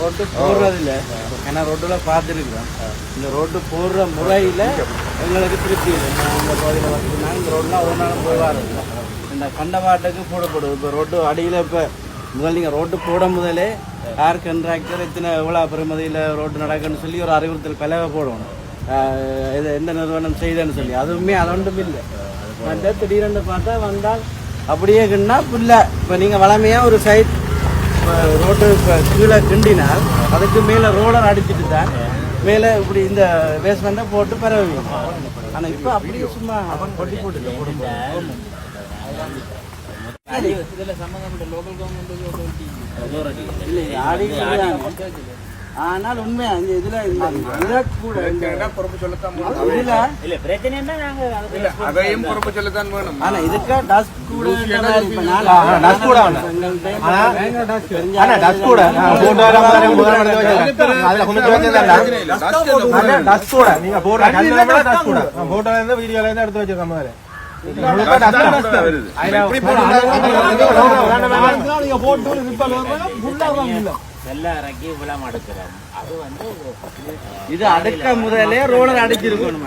Road போடுறது இல்ல ஏன்னா ரோட்டுல பார்த்துருக்குறோம். இந்த ரோட்டு போடுற முறையில் எங்களுக்கு திருப்தி இல்லை. நான் இந்த பகுதியில் வச்சுருந்தா இந்த ரோட்லாம் ஒரு நாளும் போய் வரதில்லை. இந்த கண்டவாட்டுக்கு போடப்படுது. இப்போ ரோட்டு அடியில் இப்போ முதல் நீங்கள் ரோட்டு போட முதலே யார் கண்ட்ராக்டர் இத்தனை எவ்வளோ பெருமதியில் ரோட்டு நடக்குன்னு சொல்லி ஒரு அறிவுறுத்தல் கலவை போடணும். இது எந்த நிறுவனம் செய்தேன்னு சொல்லி. அதுவுமே அது ஒன்றும் இல்லை. மற்ற திடீரென்று பார்த்தா வந்தால் அப்படியே கின்னா புல்ல. இப்போ நீங்கள் வளமையாக ஒரு சைட் ரோட்டு இப்போ கீழே கிண்டினால் அதுக்கு மேலே ரோலர் அடிச்சிட்டு தான் மேலே இப்படி இந்த பேஸ்மெண்ட்டை போட்டு பரவுவீங்க ஆனால் இப்போ அப்படியே சும்மா கொட்டி போட்டு போட்டு இதுல லோக்கல் கவர்மெண்ட் ஆனால் உண்மை அந்த இதில் இதை கூட இந்த பொறுப்பு சொல்லத்தான் இல்ல. பிரச்சனை நாங்க இல்ல அதையும் பொறுப்பு சொல்லத்தான் வேணும். ஆனா இதுக்கு கூட கூட ஆனா, கூட அதுல கூட நீங்க கூட. போட்டோல இருந்து வீடியோல இருந்து எடுத்து போட்டு வெள்ள இறக்கி விழ மாட்டேங்கிறோம் அது வந்து இது அடுக்க முதலே ரோலர் அடிச்சிருக்கணும்.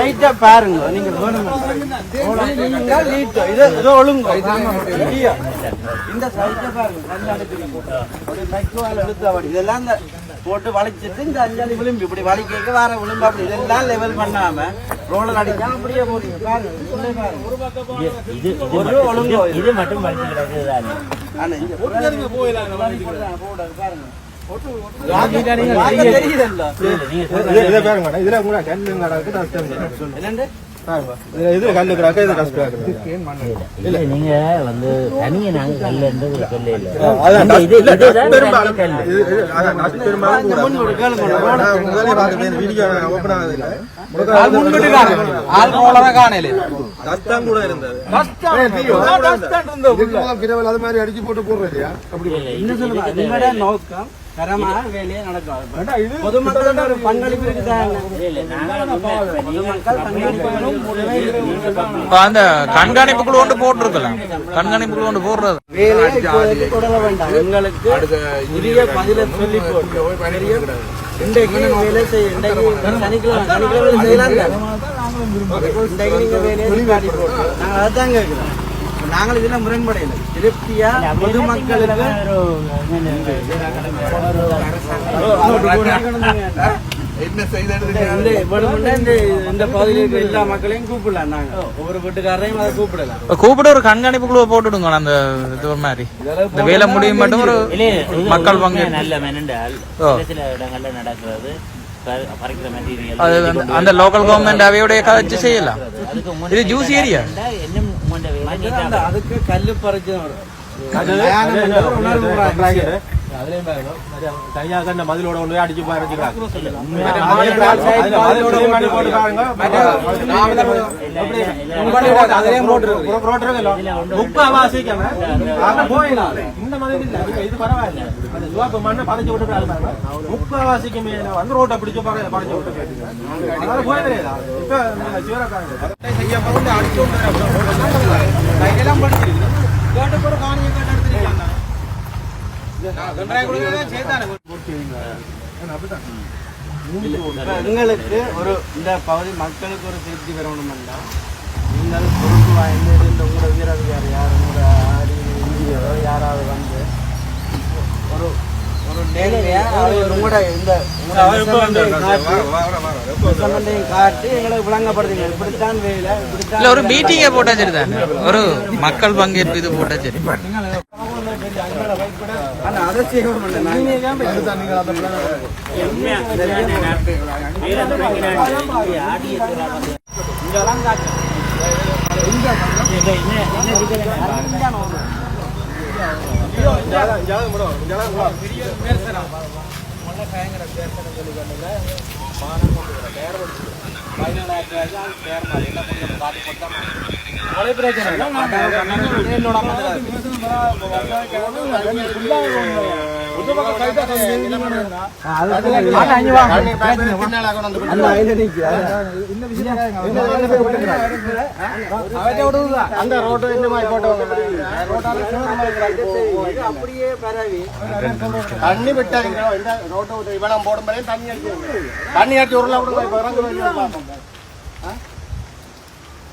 நீங்க பாருங்க. நீங்க ஒழுங்கு. இந்த சைட்டை பாருங்க. இதெல்லாம் இந்த போட்டு வளைச்சிட்டு இந்த அஞ்சாலி விளிம்பு. இப்படி வலிக்க வார விளிம்பு. அப்படி இதெல்லாம் லெவல் பண்ணாம ரோலர் அடிக்காம அப்படியே போறீங்க பாருங்க இது மட்டும் படிச்சு பாருங்க. கல்லு கல்லு இல்ல நீங்க வந்து தனியா நாங்க கல்ல இருந்து இல்ல. இல்ல, கல்லு. ஒரு சொல்லுங்க உங்களோட நோக்கம்? தரமாக வேலையே நடக்கும் பொதுமக்களோட ஒரு பங்களிப்பு இருக்குதாங்க இல்ல நாங்க பொதுமக்கள் பங்களிப்பு கூடவே இருக்கு. இப்ப அந்த கண்காணிப்பு குழு ஒன்று போட்டிருக்கலாம் கண்காணிப்பு குழு ஒன்று போடுறது வேலையை தொடர வேண்டாம்? எங்களுக்கு உரிய பதில சொல்லி போட்டு இன்றைக்கு வேலை செய்ய இன்றைக்கு சனிக்கிழமை சனிக்கிழமை செய்யலாம் இன்றைக்கு நீங்க வேலையை காட்டி போட்டு நாங்கள் அதான் கேட்கிறோம். நாங்கள் இதுல முரண்படையில திருப்தியா பொதுமக்களுக்கு என்ன கூப்பிட்டு ஒரு கண்காணிப்பு குழுவை போட்டுடுங்க அந்த இது ஒரு மாதிரி இந்த வேலை முடியும் மட்டும் ஒரு இல்ல இது மக்கள் உண்மையா பங்கு நல்ல மெனண்டால் ஓ. சில சில இடங்கள்ல நடக்கிறது ப- பறிக்கிற மெட்டீரியல் அது அந்த- அந்த லோக்கல் கவர்மெண்ட் அவையோடைய கதைச்சு செய்யலாம் அதுக்கு முன்ன இது ஜூஸ் ஏரியா என்ன அதுக்கு கல்லு பறிச்சு உணர்வு. அதுலயும் மற்ற தனியாக அந்த மதிலோட போய் அடிச்சு பாருங்க. போயிடலாம். இந்த மாதிரி இது பரவாயில்ல. அந்த சிவப்பு மண்ணை பறிச்சு விட்டு பாருங்க. முக்காவாசிக்கு மேல வந்து ரோட்டை பிடிச்சு பாருங்க, பறிச்சு விட்டு போயிடுங்க. அதனால போயிடல. இப்ப நீங்க சிவரக்காரங்க. செய்யப்பட்டு அடிச்சு விட்டு கையெல்லாம் படிச்சிருக்கு. கேட்ட பிறகு காணியை கேட்டு எடுத்துருக்காங்க. எங்களுக்கு ஒரு இந்த பகுதி மக்களுக்கு ஒரு திருப்தி வரணும்னா நீங்கள் பொறுப்பு வாய்ந்து இந்த உங்களோட வீரர்கள் யார் உங்களோட ஆடி இந்தியோ யாராவது வந்து ஒரு ஒரு உங்களோட இந்த காட்டி எங்களுக்கு விளங்கப்படுத்துங்க இப்படித்தான் வேலை இப்படித்தான் இல்ல ஒரு மீட்டிங்கை போட்டா சரிதான். ஒரு மக்கள் பங்கேற்பு இது போட்டா சரி. பதினாலாயிரத்தி பேர் மாதிரி எல்லாம் கொஞ்சம் காட்டி கொடுத்தா அந்த ரோட்டு அப்படியே பரவி தண்ணி விட்டாங்க இந்த ரோட்டு இவ்வளவு போடும்போதே தண்ணி தண்ணி அடிச்சு உருளை விடுங்க இப்போ இறங்கு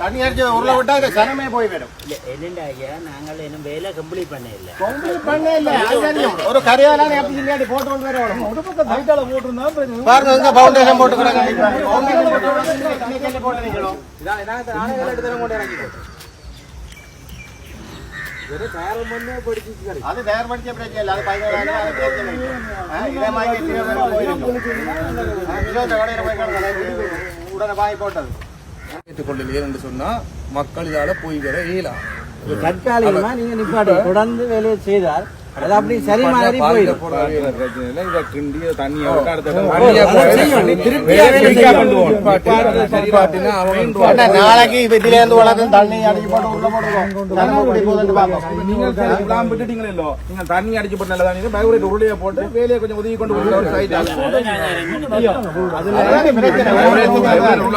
தண்ணி அடிச்சு உருளை விட்டா இந்த சனமே போய் விடும். இல்ல, என்னண்டா ஐயா? நாங்கள் இன்னும் வேலை கம்ப்ளீட் பண்ண இல்ல. பண்ண இல்ல. ஒரு கரையாலான எப்படி பின்னாடி போட்டு கொண்டு வர வேணும். பாருங்க இங்க ஃபவுண்டேஷன் போட்டுக்கிறாங்க. ஃபவுண்டேஷன் போட்டு இன்னைக்கு என்ன போட்டு நிக்கணும் அது தயார் படிச்ச பிரச்சனை இல்லை. அது பதினோராயிரம் அது பிரச்சனை இல்லை. ஆ, இதே மாதிரி எத்தனையோ பேர் போயிருக்கும். ஆ, இருபது கடையில போய் கிடந்தாங்க. உடனே வாங்கி போட்டது. ஏற்றுக்கொள்ளலையே என்று சொன்னா மக்கள் இதால போய் வர இயலாம் தற்காலிகமா நீங்க நிப்பாட்டு தொடர்ந்து வேலையை செய்தால் அது அப்படி சரி மாதிரி போயிடும். நாளைக்கு இப்ப இதுல இருந்து வளர்க்கும் தண்ணி அடிச்சு போட்டு உள்ள போடுவோம் நீங்க விட்டுட்டீங்களோ நீங்க தண்ணி அடிச்சு போட்டு பயவுரைட்டு உருளைய போட்டு வேலையை கொஞ்சம் உதவி கொண்டு சைட் பிரச்சனை